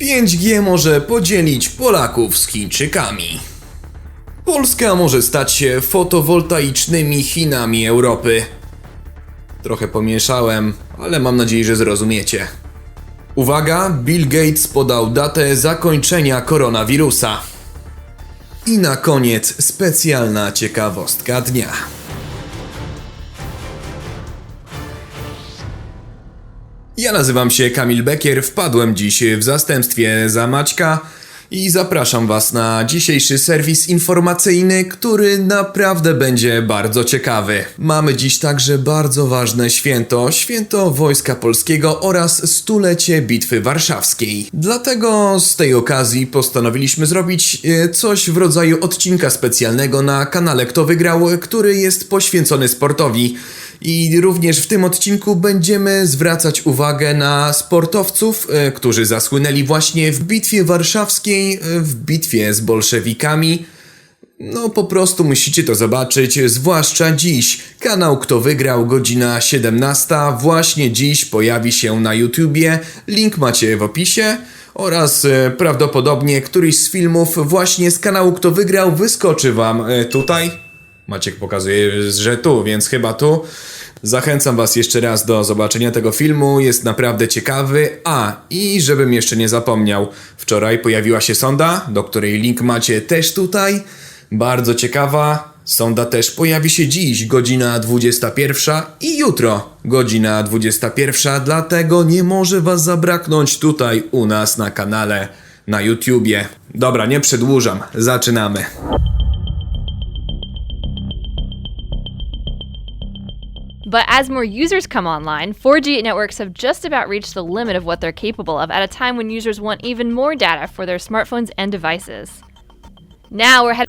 5G może podzielić Polaków z Chińczykami. Polska może stać się fotowoltaicznymi Chinami Europy. Trochę pomieszałem, ale mam nadzieję, że zrozumiecie. Uwaga, Bill Gates podał datę zakończenia koronawirusa. I na koniec specjalna ciekawostka dnia. Ja nazywam się Kamil Bekier, wpadłem dziś w zastępstwie za Maćka i zapraszam Was na dzisiejszy serwis informacyjny, który naprawdę będzie bardzo ciekawy. Mamy dziś także bardzo ważne święto, święto Wojska Polskiego oraz stulecie Bitwy Warszawskiej. Dlatego z tej okazji postanowiliśmy zrobić e, coś w rodzaju odcinka specjalnego na kanale Kto Wygrał, który jest poświęcony sportowi. I również w tym odcinku będziemy zwracać uwagę na sportowców, e, którzy zasłynęli właśnie w bitwie warszawskiej, e, w bitwie z bolszewikami. No po prostu musicie to zobaczyć, zwłaszcza dziś. Kanał Kto Wygrał, godzina 17, właśnie dziś pojawi się na YouTubie, link macie w opisie oraz e, prawdopodobnie któryś z filmów właśnie z kanału Kto Wygrał wyskoczy wam tutaj. Maciek pokazuje, że tu, więc chyba tu. Zachęcam Was jeszcze raz do zobaczenia tego filmu, jest naprawdę ciekawy. A, i żebym jeszcze nie zapomniał, wczoraj pojawiła się sonda, do której link macie też tutaj. Bardzo ciekawa. Sonda też pojawi się dziś, godzina 21 i jutro, godzina 21, dlatego nie może Was zabraknąć tutaj u nas na kanale na YouTubie. Dobra, nie przedłużam, zaczynamy. But as more users come online, 4G networks have just about reached the limit of what they're capable of at a time when users want even more data for their smartphones and devices.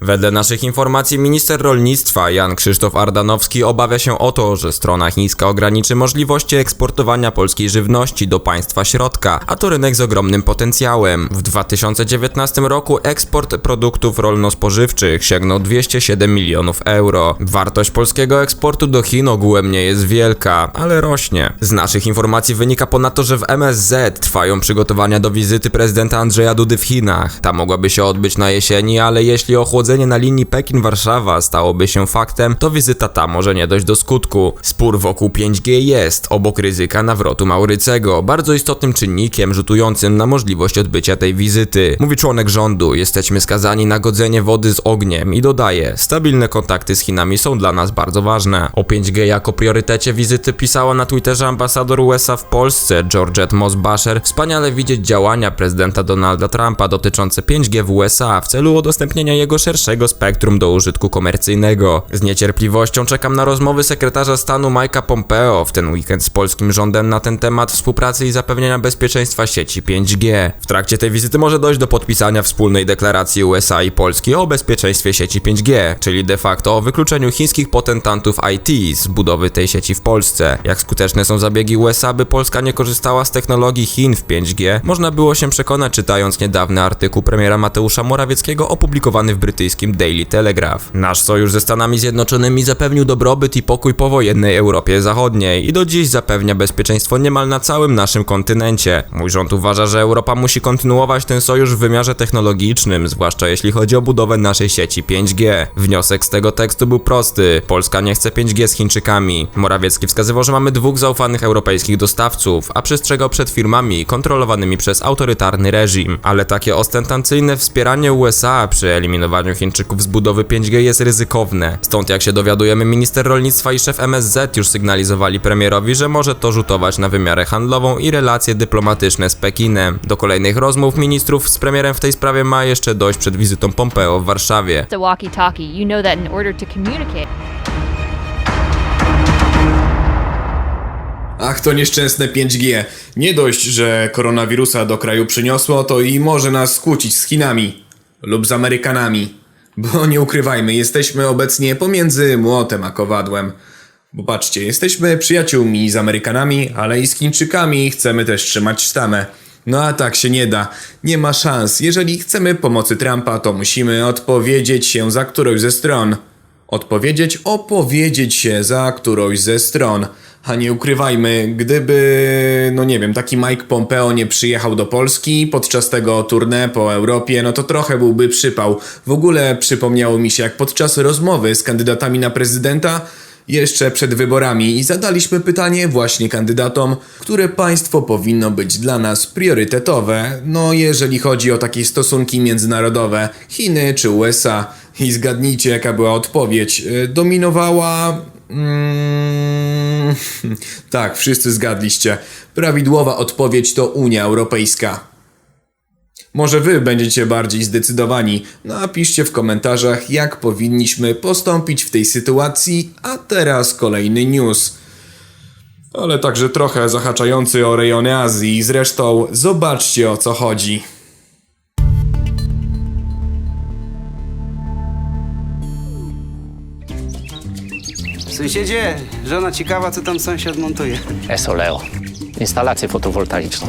Wedle naszych informacji minister rolnictwa Jan Krzysztof Ardanowski obawia się o to, że strona chińska ograniczy możliwości eksportowania polskiej żywności do państwa środka, a to rynek z ogromnym potencjałem. W 2019 roku eksport produktów rolno-spożywczych sięgnął 207 milionów euro. Wartość polskiego eksportu do Chin ogółem nie jest wielka, ale rośnie. Z naszych informacji wynika ponadto, że w MSZ trwają przygotowania do wizyty prezydenta Andrzeja Dudy w Chinach. Ta mogłaby się odbyć na jesieni, ale jeśli ochłodzenie na linii Pekin-Warszawa stałoby się faktem, to wizyta ta może nie dojść do skutku. Spór wokół 5G jest, obok ryzyka nawrotu Maurycego, bardzo istotnym czynnikiem rzutującym na możliwość odbycia tej wizyty. Mówi członek rządu, jesteśmy skazani na godzenie wody z ogniem i dodaje, stabilne kontakty z Chinami są dla nas bardzo ważne. O 5G jako priorytecie wizyty pisała na Twitterze ambasador USA w Polsce, Georgette Moss-Basher. Wspaniale widzieć działania prezydenta Donalda Trumpa dotyczące 5G w USA w celu udostępnienia jego szerszego spektrum do użytku komercyjnego. Z niecierpliwością czekam na rozmowy sekretarza stanu Mike'a Pompeo w ten weekend z polskim rządem na ten temat współpracy i zapewnienia bezpieczeństwa sieci 5G. W trakcie tej wizyty może dojść do podpisania wspólnej deklaracji USA i Polski o bezpieczeństwie sieci 5G, czyli de facto o wykluczeniu chińskich potentantów IT z budowy tej sieci w Polsce. Jak skuteczne są zabiegi USA, by Polska nie korzystała z technologii Chin w 5G, można było się przekonać czytając niedawny artykuł premiera Mateusza Morawieckiego opublikowany w brytyjskim Daily Telegraph. Nasz sojusz ze Stanami Zjednoczonymi zapewnił dobrobyt i pokój powojennej Europie Zachodniej i do dziś zapewnia bezpieczeństwo niemal na całym naszym kontynencie. Mój rząd uważa, że Europa musi kontynuować ten sojusz w wymiarze technologicznym, zwłaszcza jeśli chodzi o budowę naszej sieci 5G. Wniosek z tego tekstu był prosty. Polska nie chce 5G z Chińczykami. Morawiecki wskazywał, że mamy dwóch zaufanych europejskich dostawców, a przestrzegał przed firmami kontrolowanymi przez autorytarny reżim. Ale takie ostentacyjne wspieranie USA przy eliminowaniu Chińczyków z budowy 5G jest ryzykowne. Stąd jak się dowiadujemy, minister rolnictwa i szef MSZ już sygnalizowali premierowi, że może to rzutować na wymiarę handlową i relacje dyplomatyczne z Pekinem. Do kolejnych rozmów ministrów z premierem w tej sprawie ma jeszcze dojść przed wizytą Pompeo w Warszawie. Ach, to nieszczęsne 5G. Nie dość, że koronawirusa do kraju przyniosło, to i może nas skłócić z Chinami lub z Amerykanami. Bo nie ukrywajmy, jesteśmy obecnie pomiędzy młotem a kowadłem. Bo patrzcie, jesteśmy przyjaciółmi z Amerykanami, ale i z Chińczykami chcemy też trzymać sztamę. No a tak się nie da. Nie ma szans. Jeżeli chcemy pomocy Trumpa, to musimy odpowiedzieć się za którąś ze stron. Odpowiedzieć, opowiedzieć się za którąś ze stron. A nie ukrywajmy, gdyby, no nie wiem, taki Mike Pompeo nie przyjechał do Polski podczas tego tournée po Europie, no to trochę byłby przypał. W ogóle przypomniało mi się, jak podczas rozmowy z kandydatami na prezydenta jeszcze przed wyborami i zadaliśmy pytanie właśnie kandydatom, które państwo powinno być dla nas priorytetowe, no jeżeli chodzi o takie stosunki międzynarodowe, Chiny czy USA. I zgadnijcie jaka była odpowiedź. Y, Dominowała... Mm, tak, wszyscy zgadliście. Prawidłowa odpowiedź to Unia Europejska. Może wy będziecie bardziej zdecydowani. Napiszcie w komentarzach, jak powinniśmy postąpić w tej sytuacji, a teraz kolejny news. Ale także trochę zahaczający o rejony Azji. Zresztą zobaczcie o co chodzi. Sąsiedzie, żona ciekawa, co tam sąsiad montuje. Esoleo. Instalację fotowoltaiczną.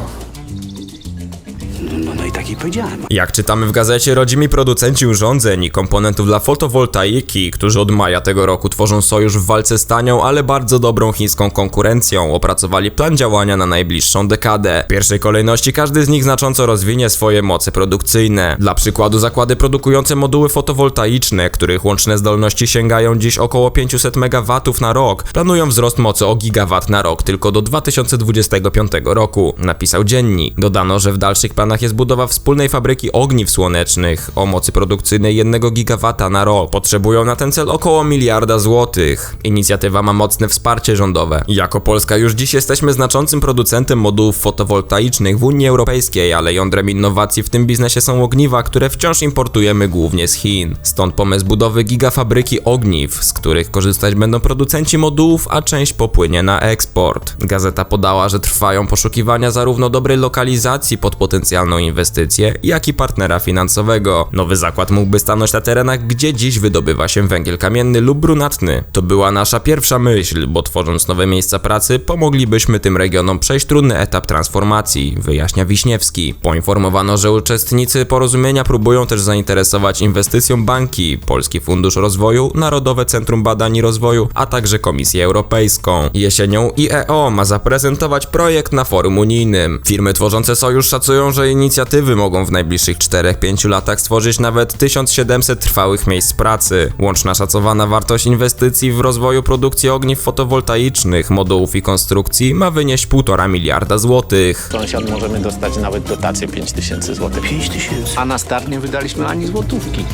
No, no i tak jej powiedziałem. Jak czytamy w gazecie, rodzimi producenci urządzeń i komponentów dla fotowoltaiki, którzy od maja tego roku tworzą sojusz w walce z tanią, ale bardzo dobrą chińską konkurencją, opracowali plan działania na najbliższą dekadę. W pierwszej kolejności każdy z nich znacząco rozwinie swoje moce produkcyjne. Dla przykładu zakłady produkujące moduły fotowoltaiczne, których łączne zdolności sięgają dziś około 500 MW na rok, planują wzrost mocy o gigawat na rok tylko do 2025 roku, napisał dziennik. Dodano, że w dalszych planach jest budowa wspólnej fabryki ogniw słonecznych o mocy produkcyjnej 1 gigawata na rok. Potrzebują na ten cel około miliarda złotych. Inicjatywa ma mocne wsparcie rządowe. Jako Polska już dziś jesteśmy znaczącym producentem modułów fotowoltaicznych w Unii Europejskiej, ale jądrem innowacji w tym biznesie są ogniwa, które wciąż importujemy głównie z Chin. Stąd pomysł budowy gigafabryki ogniw, z których korzystać będą producenci modułów, a część popłynie na eksport. Gazeta podała, że trwają poszukiwania zarówno dobrej lokalizacji pod potencjalną inwestycję, jak i partnera finansowego. Nowy zakład mógłby stanąć na terenach, gdzie dziś wydobywa się węgiel kamienny lub brunatny. To była nasza pierwsza myśl, bo tworząc nowe miejsca pracy, pomoglibyśmy tym regionom przejść trudny etap transformacji, wyjaśnia Wiśniewski. Poinformowano, że uczestnicy porozumienia próbują też zainteresować inwestycją banki, Polski Fundusz Rozwoju, Narodowe Centrum Badań i Rozwoju, a także Komisję Europejską. Jesienią IEO ma zaprezentować projekt na forum unijnym. Firmy tworzące sojusz szacują, że inicjatywy mogą w najbliższych 4-5 latach stworzyć nawet 1700 trwałych miejsc pracy. Łączna szacowana wartość inwestycji w rozwoju produkcji ogniw fotowoltaicznych, modułów i konstrukcji ma wynieść 1,5 miliarda złotych. Sąsiad możemy dostać nawet dotację 5000 zł. 5 tysięcy. A na start nie wydaliśmy ani złotówki.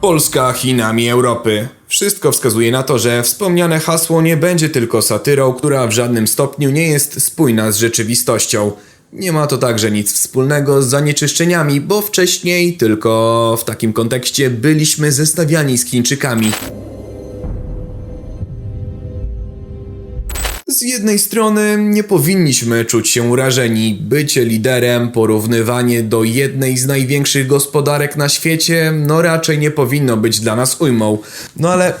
Polska Chinami Europy. Wszystko wskazuje na to, że wspomniane hasło nie będzie tylko satyrą, która w żadnym stopniu nie jest spójna z rzeczywistością. Nie ma to także nic wspólnego z zanieczyszczeniami, bo wcześniej tylko w takim kontekście byliśmy zestawiani z Chińczykami. Z jednej strony nie powinniśmy czuć się urażeni. Bycie liderem, porównywanie do jednej z największych gospodarek na świecie, no raczej nie powinno być dla nas ujmą. No ale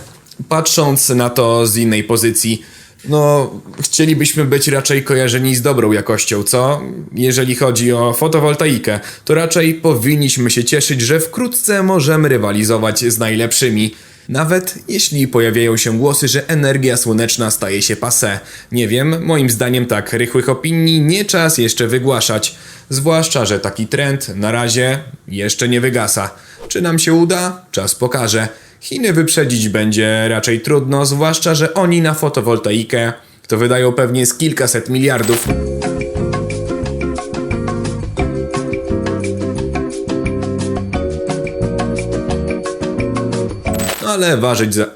patrząc na to z innej pozycji, no chcielibyśmy być raczej kojarzeni z dobrą jakością, co? Jeżeli chodzi o fotowoltaikę, to raczej powinniśmy się cieszyć, że wkrótce możemy rywalizować z najlepszymi. Nawet jeśli pojawiają się głosy, że energia słoneczna staje się passé. Nie wiem, moim zdaniem tak rychłych opinii nie czas jeszcze wygłaszać. Zwłaszcza, że taki trend na razie jeszcze nie wygasa. Czy nam się uda? Czas pokaże. Chiny wyprzedzić będzie raczej trudno, zwłaszcza, że oni na fotowoltaikę to wydają pewnie z kilkaset miliardów. Ale ważyć za...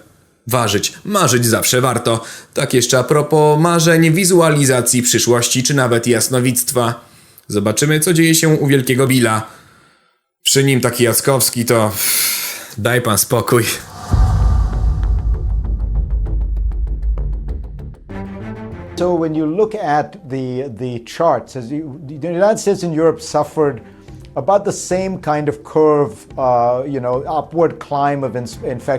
Ważyć, marzyć zawsze warto. Tak jeszcze a propos marzeń, wizualizacji przyszłości czy nawet jasnowictwa. Zobaczymy, co dzieje się u Wielkiego Billa. Przy nim taki Jackowski to... Daj pan spokój. So when you look at the the charts, as you, the United States and Europe suffered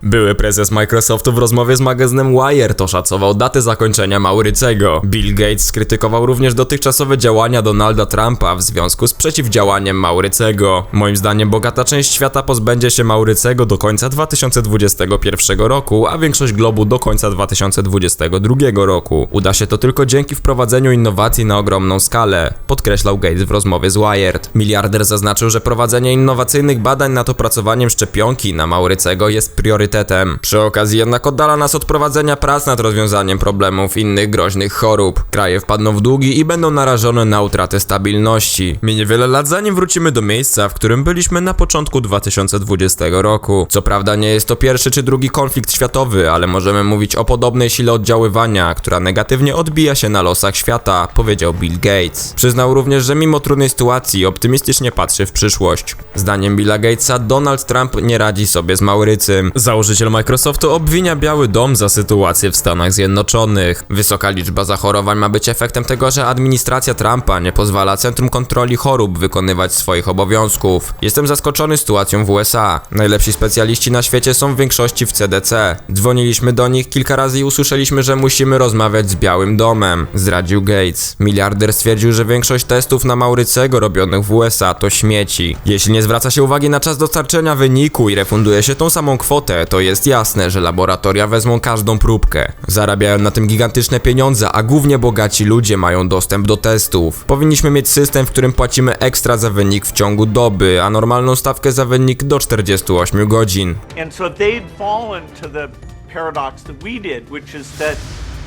Były prezes Microsoftu w rozmowie z magazynem Wired oszacował datę zakończenia Maurycego. Bill Gates skrytykował również dotychczasowe działania Donalda Trumpa w związku z przeciwdziałaniem Maurycego. Moim zdaniem bogata część świata pozbędzie się Maurycego do końca 2021 roku, a większość globu do końca 2022 roku. Uda się to tylko dzięki wprowadzeniu innowacji na ogromną skalę, podkreślał Gates w rozmowie z Wired. Miliarder zaznaczył, że prowadzenie innowacyjnych badań nad opracowaniem szczepionki na Maurycego jest priorytetem. Przy okazji jednak oddala nas od prowadzenia prac nad rozwiązaniem problemów innych groźnych chorób. Kraje wpadną w długi i będą narażone na utratę stabilności. Minie wiele lat zanim wrócimy do miejsca, w którym byliśmy na początku 2020 roku. Co prawda nie jest to pierwszy czy drugi konflikt światowy, ale możemy mówić o podobnej sile oddziaływania, która negatywnie odbija się na losach świata, powiedział Bill Gates. Przyznał również, że mimo trudnej sytuacji optymistycznie patrzy w przyszłość. Zdaniem Billa Gatesa Donald Trump nie radzi sobie z Maurycym. Założyciel Microsoftu obwinia Biały Dom za sytuację w Stanach Zjednoczonych. Wysoka liczba zachorowań ma być efektem tego, że administracja Trumpa nie pozwala Centrum Kontroli Chorób wykonywać swoich obowiązków. Jestem zaskoczony sytuacją w USA. Najlepsi specjaliści na świecie są w większości w CDC. Dzwoniliśmy do nich kilka razy i usłyszeliśmy, że musimy rozmawiać z Białym Domem, zdradził Gates. Miliarder stwierdził, że większość testów na Maurycego robionych w USA to śmieci. Jeśli nie zwraca się uwagi na czas dostarczenia wyniku i refunduje się tą samą kwotę, to jest jasne, że laboratoria wezmą każdą próbkę. Zarabiają na tym gigantyczne pieniądze, a głównie bogaci ludzie mają dostęp do testów. Powinniśmy mieć system, w którym płacimy ekstra za wynik w ciągu doby, a normalną stawkę za wynik do 48 godzin. And so they'd fallen to the paradox that we did, which is that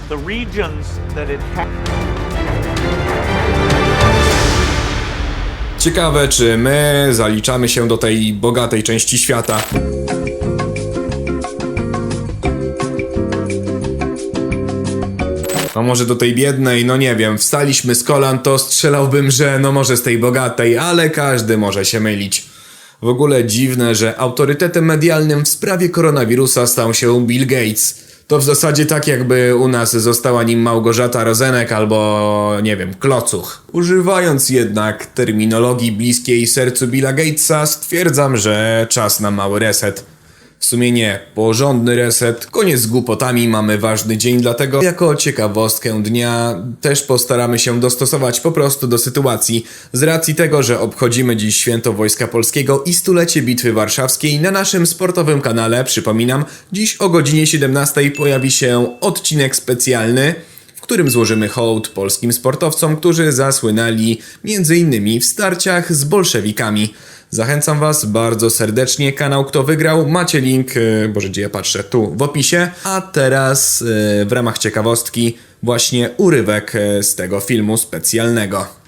the regions that it. Ciekawe, czy my zaliczamy się do tej bogatej części świata. A może do tej biednej, no nie wiem, wstaliśmy z kolan, to strzelałbym, że no może z tej bogatej, ale każdy może się mylić. W ogóle dziwne, że autorytetem medialnym w sprawie koronawirusa stał się Bill Gates. To w zasadzie tak, jakby u nas została nim Małgorzata Rozenek albo, nie wiem, Klocuch. Używając jednak terminologii bliskiej sercu Billa Gatesa, stwierdzam, że czas na mały reset. W sumie nie, porządny reset, koniec z głupotami, mamy ważny dzień, dlatego jako ciekawostkę dnia też postaramy się dostosować po prostu do sytuacji. Z racji tego, że obchodzimy dziś święto Wojska Polskiego i stulecie Bitwy Warszawskiej na naszym sportowym kanale, przypominam, dziś o godzinie 17 pojawi się odcinek specjalny, w którym złożymy hołd polskim sportowcom, którzy zasłynęli m.in. w starciach z bolszewikami. Zachęcam Was bardzo serdecznie. Kanał Kto Wygrał macie link, e, boże gdzie ja patrzę, tu w opisie. A teraz e, w ramach ciekawostki właśnie urywek e, z tego filmu specjalnego.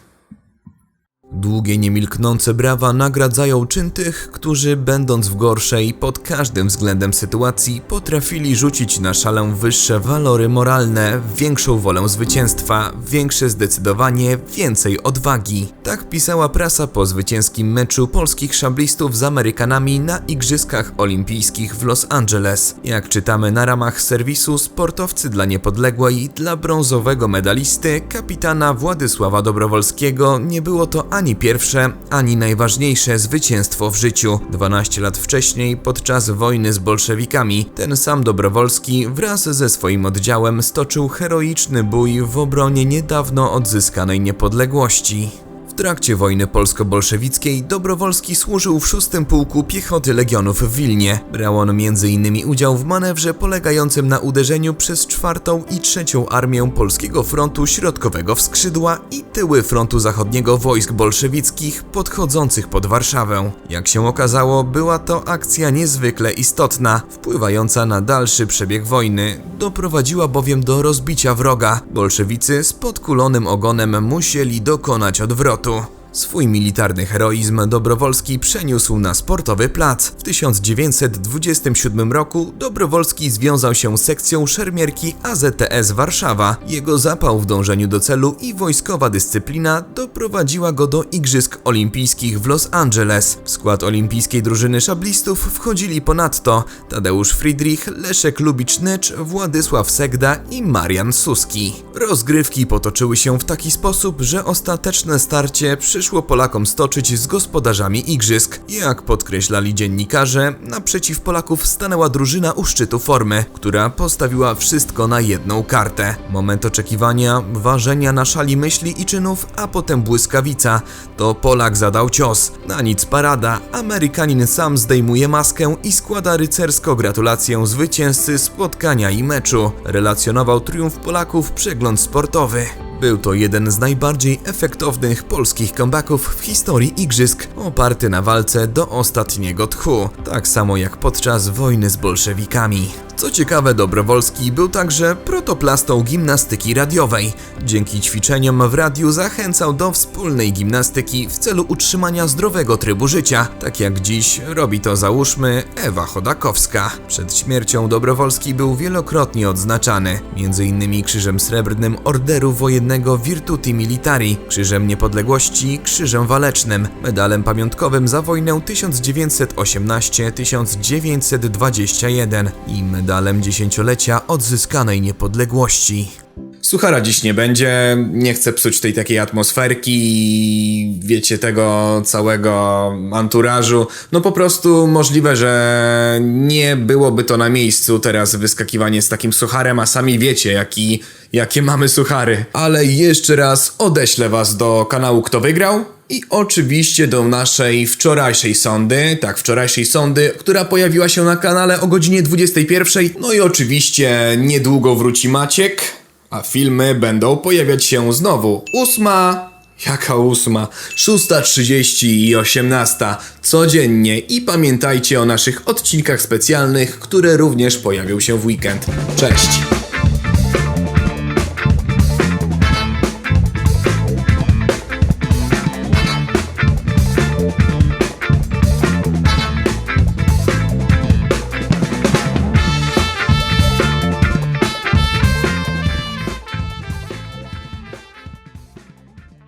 Długie, niemilknące brawa nagradzają czyn tych, którzy będąc w gorszej pod każdym względem sytuacji potrafili rzucić na szalę wyższe walory moralne, większą wolę zwycięstwa, większe zdecydowanie, więcej odwagi. Tak pisała prasa po zwycięskim meczu polskich szablistów z Amerykanami na Igrzyskach Olimpijskich w Los Angeles. Jak czytamy na ramach serwisu Sportowcy dla Niepodległej dla brązowego medalisty, kapitana Władysława Dobrowolskiego, nie było to ani pierwsze, ani najważniejsze zwycięstwo w życiu. 12 lat wcześniej, podczas wojny z bolszewikami, ten sam Dobrowolski wraz ze swoim oddziałem stoczył heroiczny bój w obronie niedawno odzyskanej niepodległości. W trakcie wojny polsko-bolszewickiej Dobrowolski służył w 6 Pułku Piechoty Legionów w Wilnie. Brał on m.in. udział w manewrze polegającym na uderzeniu przez czwartą i trzecią armię Polskiego Frontu Środkowego w skrzydła i tyły frontu zachodniego wojsk bolszewickich podchodzących pod Warszawę. Jak się okazało, była to akcja niezwykle istotna, wpływająca na dalszy przebieg wojny. Doprowadziła bowiem do rozbicia wroga. Bolszewicy z podkulonym ogonem musieli dokonać odwrotu. работу. Swój militarny heroizm Dobrowolski przeniósł na sportowy plac. W 1927 roku Dobrowolski związał się z sekcją szermierki AZTS Warszawa. Jego zapał w dążeniu do celu i wojskowa dyscyplina doprowadziła go do Igrzysk Olimpijskich w Los Angeles. W skład olimpijskiej drużyny szablistów wchodzili ponadto Tadeusz Friedrich, Leszek Lubicz-Nycz, Władysław Segda i Marian Suski. Rozgrywki potoczyły się w taki sposób, że ostateczne starcie przyszło przyszło Polakom stoczyć z gospodarzami igrzysk. Jak podkreślali dziennikarze, naprzeciw Polaków stanęła drużyna u szczytu formy, która postawiła wszystko na jedną kartę. Moment oczekiwania, ważenia na szali myśli i czynów, a potem błyskawica. To Polak zadał cios. Na nic parada, Amerykanin sam zdejmuje maskę i składa rycersko gratulację zwycięzcy spotkania i meczu. Relacjonował triumf Polaków przegląd sportowy. Był to jeden z najbardziej efektownych polskich comebacków w historii igrzysk, oparty na walce do ostatniego tchu, tak samo jak podczas wojny z bolszewikami. Co ciekawe, Dobrowolski był także protoplastą gimnastyki radiowej. Dzięki ćwiczeniom w radiu zachęcał do wspólnej gimnastyki w celu utrzymania zdrowego trybu życia, tak jak dziś robi to załóżmy Ewa Chodakowska. Przed śmiercią Dobrowolski był wielokrotnie odznaczany, m.in. Krzyżem Srebrnym Orderu Wojennego Virtuti Militari, Krzyżem Niepodległości, Krzyżem Walecznym, medalem pamiątkowym za wojnę 1918-1921 i medalem dziesięciolecia odzyskanej niepodległości. Suchara dziś nie będzie, nie chcę psuć tej takiej atmosferki wiecie tego całego anturażu. No po prostu możliwe, że nie byłoby to na miejscu teraz wyskakiwanie z takim sucharem, a sami wiecie jaki, jakie mamy suchary. Ale jeszcze raz odeślę was do kanału Kto Wygrał i oczywiście do naszej wczorajszej sondy, tak, wczorajszej sondy, która pojawiła się na kanale o godzinie 21. No i oczywiście niedługo wróci Maciek, a filmy będą pojawiać się znowu. Ósma, jaka ósma? 6.30 i 18 codziennie i pamiętajcie o naszych odcinkach specjalnych, które również pojawią się w weekend. Cześć!